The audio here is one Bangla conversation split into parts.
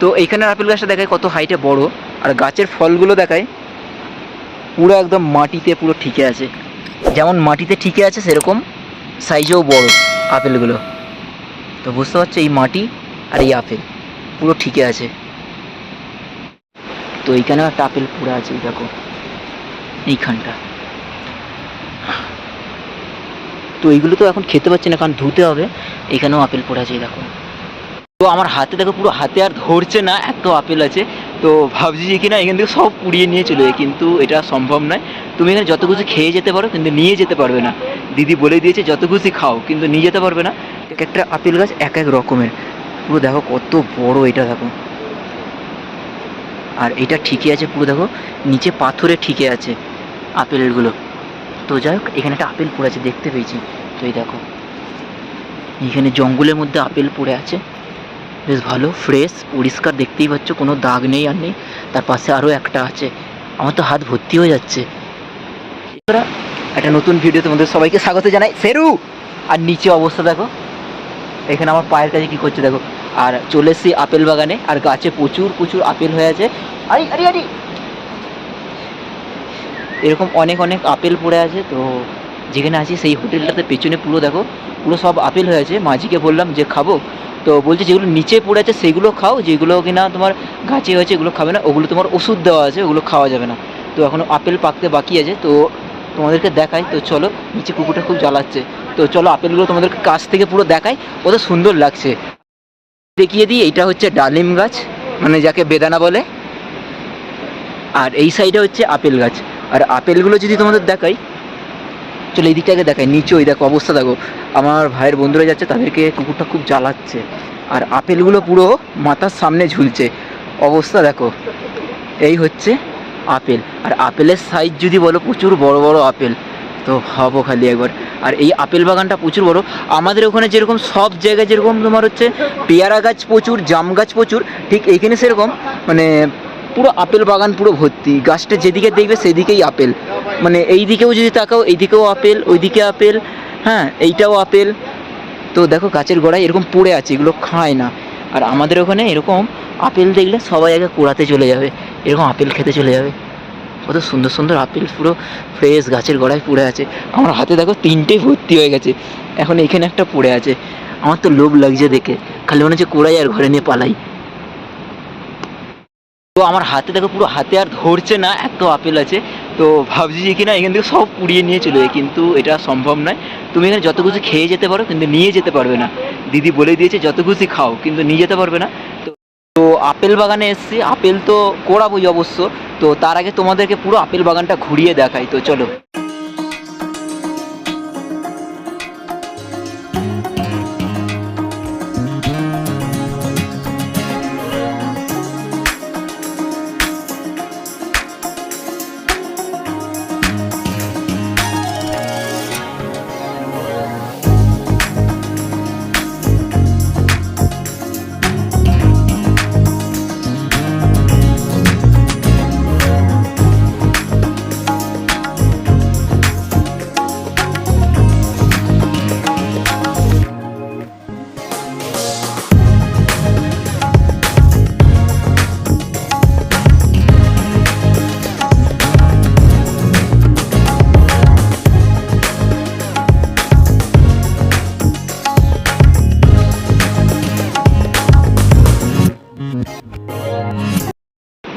তো এইখানের আপেল গাছটা দেখায় কত হাইটে বড়, আর গাছের ফলগুলো দেখায় পুরো একদম মাটিতে পুরো ঠিকে আছে। যেমন মাটিতে ঠিকে আছে, সেরকম সাইজেও বড় আপেলগুলো। তো বুঝতে পারছ, এই মাটি আর এই আপেল পুরো ঠিকে আছে। তো এইখানেও একটা আপেল পুরো আছে দেখো, এইখানটা। তো এইগুলো তো এখন খেতে পাচ্ছি না, কারণ ধুতে হবে। এখানেও আপেল পড়ে আছে দেখো। আমার হাতে দেখো পুরো হাতে আর ধরছে না, এত আপেল আছে। তো ভাবছি যে কিনা এখান থেকে সব কুড়িয়ে নিয়ে চলে যায় কিন্তু এটা সম্ভব নয়। তুমি এখানে যত কিছু খেয়ে যেতে পারো, কিন্তু নিয়ে যেতে পারবে না। দিদি বলে দিয়েছে, যত খুশি খাও, কিন্তু নিয়ে যেতে পারবে না। এক একটা আপেল গাছ এক এক রকমের। পুরো দেখো কত বড় এটা, দেখো। আর এটা ঠিকই আছে পুরো, দেখো। নিচে পাথরে ঠিকই আছে আপেলগুলো তো যাই হোক, এখানে একটা আপেল পড়ে আছে, দেখতে পেয়েছি। তো এই দেখো। এখানে জঙ্গলের মধ্যে আপেল পড়ে আছে। বেশ ভালো ফ্রেশ পরিষ্কার, দেখতেই পাচ্ছ, কোনো দাগ নেই আর নেই। তার পাশে আরও একটা আছে। আমার তো হাত ভর্তি হয়ে যাচ্ছে। একটা নতুন ভিডিও তোমাদের সবাইকে স্বাগত জানাই। ফেরু! আর নিচে অবস্থা দেখো। এখানে আমার পায়ের কাছে কি করছে দেখো। আর চলে এসছি আপেল বাগানে। আর গাছে প্রচুর প্রচুর আপেল হয়ে আছে। আরে আরে আরে! এরকম অনেক অনেক আপেল পড়ে আছে, তো যেখানে আছি, সেই হোটেলটাতে পেছনে পুরো দেখো, পুরো সব আপেল হয়ে আছে। মাঝিকে বললাম যে, খাব? তো বলছে, যেগুলো নিচে পড়ে আছে, সেগুলো খাও। যেগুলো কিনা তোমার গাছে হয়েছে, এগুলো খাবে না। ওগুলো তোমার ওষুধ দেওয়া আছে, ওগুলো খাওয়া যাবে না। তো এখনও আপেল পাকতে বাকি আছে। তো তোমাদেরকে দেখাই। তো চলো, নিচে কুকুরটা খুব জ্বালাচ্ছে। তো চলো, আপেলগুলো তোমাদেরকে কাছ থেকে পুরো দেখাই। কত সুন্দর লাগছে। দেখিয়ে দিই, এইটা হচ্ছে ডালিম গাছ মানে যাকে বেদানা বলে। আর এই সাইডে হচ্ছে আপেল গাছ। আর আপেলগুলো যদি তোমাদের দেখাই চলো এই দিকটাকে দেখাই, নিচে ওই দেখো অবস্থা দেখো। আমার ভাইয়ের বন্ধুরা যাচ্ছে, তাদেরকে কুকুরটা খুব জ্বালাচ্ছে। আর আপেলগুলো পুরো মাথার সামনে ঝুলছে। অবস্থা দেখো, এই হচ্ছে আপেল। আর আপেলের সাইজ যদি বলো, প্রচুর বড় বড় আপেল। তো ভাবো খালি একবার। আর এই আপেল বাগানটা প্রচুর বড়। আমাদের ওখানে যেরকম সব জায়গায় যেরকম তোমার হচ্ছে পেয়ারা গাছ প্রচুর, জাম গাছ প্রচুর, ঠিক এইখানে সেরকম মানে পুরো আপেল বাগান পুরো ভর্তি। গাছটা যেদিকে দেখবে সেদিকেই আপেল। মানে এই দিকেও যদি তাকাও, এইদিকেও আপেল, ওইদিকে আপেল হ্যাঁ এইটাও আপেল। তো দেখো গাছের গোড়ায় এরকম পড়ে আছে, এগুলো খায় না। আর আমাদের ওখানে এরকম আপেল দেখলে সবাই আগে কোড়াতে চলে যাবে। এরকম আপেল খেতে চলে যাবে। কত সুন্দর সুন্দর আপেল পুরো ফ্রেশ গাছের গোড়ায় পড়ে আছে। আমার হাতে দেখো তিনটে ভর্তি হয়ে গেছে। এখন এখানে একটা পড়ে আছে। আমার তো লোভ লাগছে দেখে। খালি মনে হচ্ছে কোড়াই আর ঘরে নিয়ে পালাই। তো আমার হাতে দেখো পুরো হাতে আর ধরছে না, এত আপেল আছে। তো ভাবছি যে কিনা এখান থেকে সব পুড়িয়ে নিয়ে চলে যায় কিন্তু এটা সম্ভব নয়। তুমি এখানে যত কিছু খেয়ে যেতে পারো, কিন্তু নিয়ে যেতে পারবে না। দিদি বলে দিয়েছে, যত খুশি খাও, কিন্তু নিয়ে যেতে পারবে না। তো তো আপেল বাগানে এসছি। আপেল তো কোড়াবোই অবশ্য। তো তার আগে তোমাদেরকে পুরো আপেল বাগানটা ঘুরিয়ে দেখাই। তো চলো।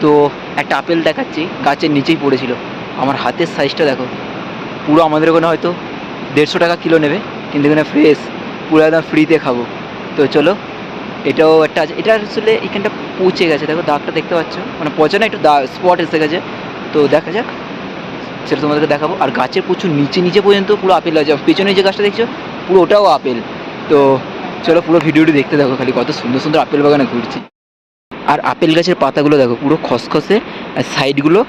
তো একটা আপেল দেখাচ্ছি, গাছের নিচেই পড়েছিল। আমার হাতের সাইজটা দেখো। পুরো আমাদের ওখানে হয়তো দেড়শো টাকা কিলো নেবে, কিন্তু এখানে ফ্রেশ পুরো একদম ফ্রিতে খাব। তো চলো, এটাও একটা আছে। এটা আসলে এখানটা পচে গেছে। দেখো, দাগটা দেখতে পাচ্ছ? মানে পচে না, একটু দাগ স্পট এসে গেছে। তো দেখা যাক, সেটা তোমাদেরকে দেখাবো। আর গাছের প্রচুর নিচে নিচে পর্যন্ত পুরো আপেল আছে। পেছনে যে গাছটা দেখছ, পুরো ওটাও আপেল। তো চলো, পুরো ভিডিওটি দেখতে দেখো খালি। কত সুন্দর সুন্দর আপেল বাগানে ঘুরছি। আর আপেল গাছের পাতাগুলো দেখো, পুরো খসখসে, আর সাইডগুলো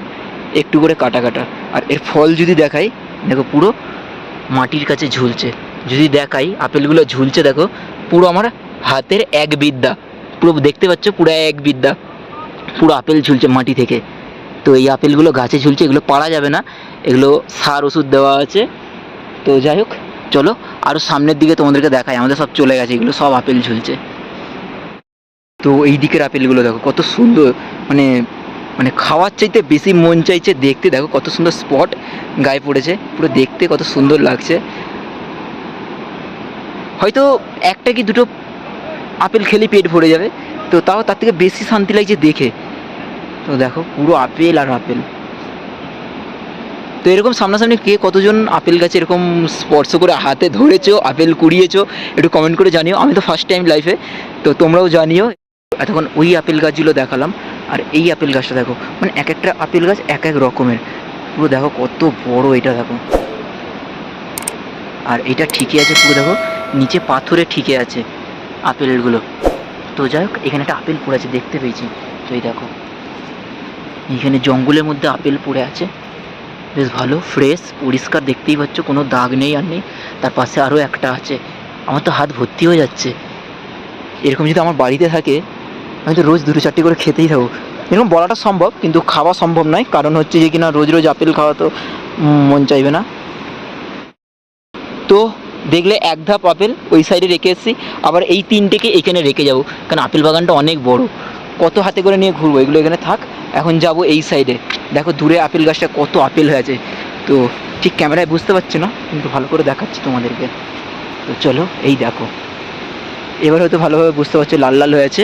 একটু করে কাটা কাটা। আর এর ফল যদি দেখাই, দেখো পুরো মাটির কাছে ঝুলছে। যদি দেখাই, আপেলগুলো ঝুলছে, দেখো, পুরো আমার হাতের এক বিদ্যা। পুরো দেখতে পাচ্ছ, পুরো এক বিদ্যা। পুরো আপেল ঝুলছে মাটি থেকে। তো এই আপেলগুলো গাছে ঝুলছে, এগুলো পাড়া যাবে না। এগুলো সার ওষুধ দেওয়া আছে। তো যাই হোক, চলো আরও সামনের দিকে তোমাদেরকে দেখাই। আমাদের সব চলে গেছে, এগুলো সব আপেল ঝুলছে। তো এই দিকের আপেলগুলো দেখো, কত সুন্দর মানে মানে খাওয়ার চাইতে বেশি মন চাইছে দেখতে, দেখো কত সুন্দর স্পট গায়ে পড়েছে, পুরো দেখতে কত সুন্দর লাগছে। হয়তো একটা কি দুটো আপেল খেলে পেট ভরে যাবে, তো তাও তার থেকে বেশি শান্তি লাগছে দেখে। তো দেখো, পুরো আপেল আর আপেল। তো এরকম সামনাসামনি কে কতজন আপেল গাছে এরকম স্পর্শ করে হাতে ধরেছো, আপেল কুড়িয়েছো, একটু কমেন্ট করে জানিও। আমি তো ফার্স্ট টাইম লাইফে তো তোমরাও জানিও। এতক্ষণ ওই আপেল গাছগুলো দেখালাম, আর এই আপেল গাছটা দেখো মানে এক একটা আপেল গাছ এক এক রকমের। পুরো দেখো কত বড় এটা দেখো। আর এটা ঠিকই আছে পুরো দেখো, নিচে পাথরে ঠিকই আছে আপেলগুলো। তো যাই হোক, এখানে একটা আপেল পড়ে আছে, দেখতে পেয়েছি। তো এই দেখো এখানে জঙ্গলের মধ্যে আপেল পড়ে আছে। বেশ ভালো, ফ্রেশ, পরিষ্কার, দেখতেই পাচ্ছ, কোনো দাগ নেই আর নেই। তার পাশে আরও একটা আছে। আমার তো হাত ভর্তি হয়ে যাচ্ছে। এরকম যদি আমার বাড়িতে থাকে আমি তো রোজ দুটো চারটে করে খেতেই থাকব। এরকম বলাটা সম্ভব, কিন্তু খাওয়া সম্ভব নয়। কারণ হচ্ছে যে কিনা রোজ রোজ আপেল খাওয়া তো মন চাইবে না। তো দেখলে এক ধাপ আপেল ওই সাইডে রেখে এসেছি। আবার এই তিনটেকে এখানে রেখে যাব। কারণ আপেল বাগানটা অনেক বড়। কত হাতে করে নিয়ে ঘুরবো? এগুলো এখানে থাক। এখন যাব এই সাইডে দেখো দূরে আপেল গাছটা কত আপেল হয়ে আছে তো ঠিক ক্যামেরায় বুঝতে পারছি না, কিন্তু ভালো করে দেখাচ্ছি তোমাদেরকে। তো চলো, এই দেখো। এবার হয়তো ভালোভাবে বুঝতে পারছ, লাল লাল হয়েছে।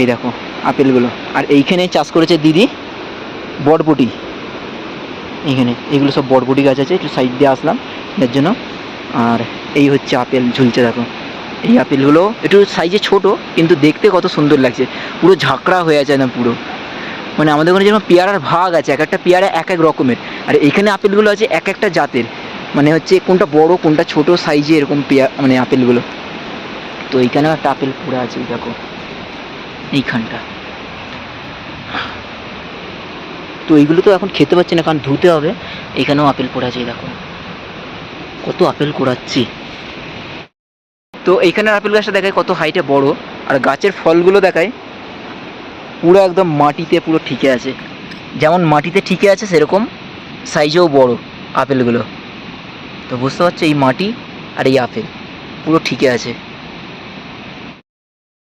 এই দেখো, আপেলগুলো। আর এইখানে চাষ করেছে দিদি বটবটি এইখানে, এগুলো সব বটবটি গাছ আছে, একটু সাইড দিয়ে আসলাম, এর জন্য। আর এই হচ্ছে আপেল ঝুলছে, দেখো। এই আপেলগুলো একটু সাইজে ছোট, কিন্তু দেখতে কত সুন্দর লাগছে। পুরো ঝাঁকড়া হয়ে আছে না পুরো। মানে আমাদের ওখানে যেমন পেয়ারার ভাগ আছে, এক একটা পেয়ারা এক এক রকমের। আর এখানে আপেলগুলো আছে এক একটা জাতের। মানে হচ্ছে কোনটা বড়, কোনটা ছোট সাইজে এরকম পেয়া মানে আপেলগুলো। তো এইখানেও একটা আপেল পুরো আছে দেখো। এইখানটা। তো এইগুলো তো এখন খেতে পাচ্ছি না, কারণ ধুতে হবে। এখানেও আপেল পড়ে আছে এই দেখো। কত আপেল কুড়াচ্ছি। তো এইখানের আপেল গাছটা দেখায় কত হাইটে বড়, আর গাছের ফলগুলো দেখায় পুরো একদম মাটিতে পুরো ঠিকে আছে। যেমন মাটিতে ঠিকে আছে, সেরকম সাইজেও বড় আপেলগুলো। তো বুঝতে পারছ, এই মাটি আর এই আপেল পুরো ঠিকে আছে।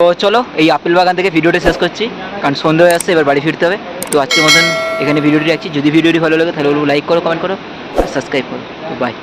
তো চলো, এই আপেল বাগান থেকে ভিডিওটা শেষ করছি, কারণ সন্ধে হয়ে আসছে, এবার বাড়ি ফিরতে হবে। তো আজকের মতন এখানে ভিডিওটি রাখছি। যদি ভিডিওটি ভালো লাগে, তাহলে লাইক করো কমেন্ট করো, আর সাবস্ক্রাইব করো। বাই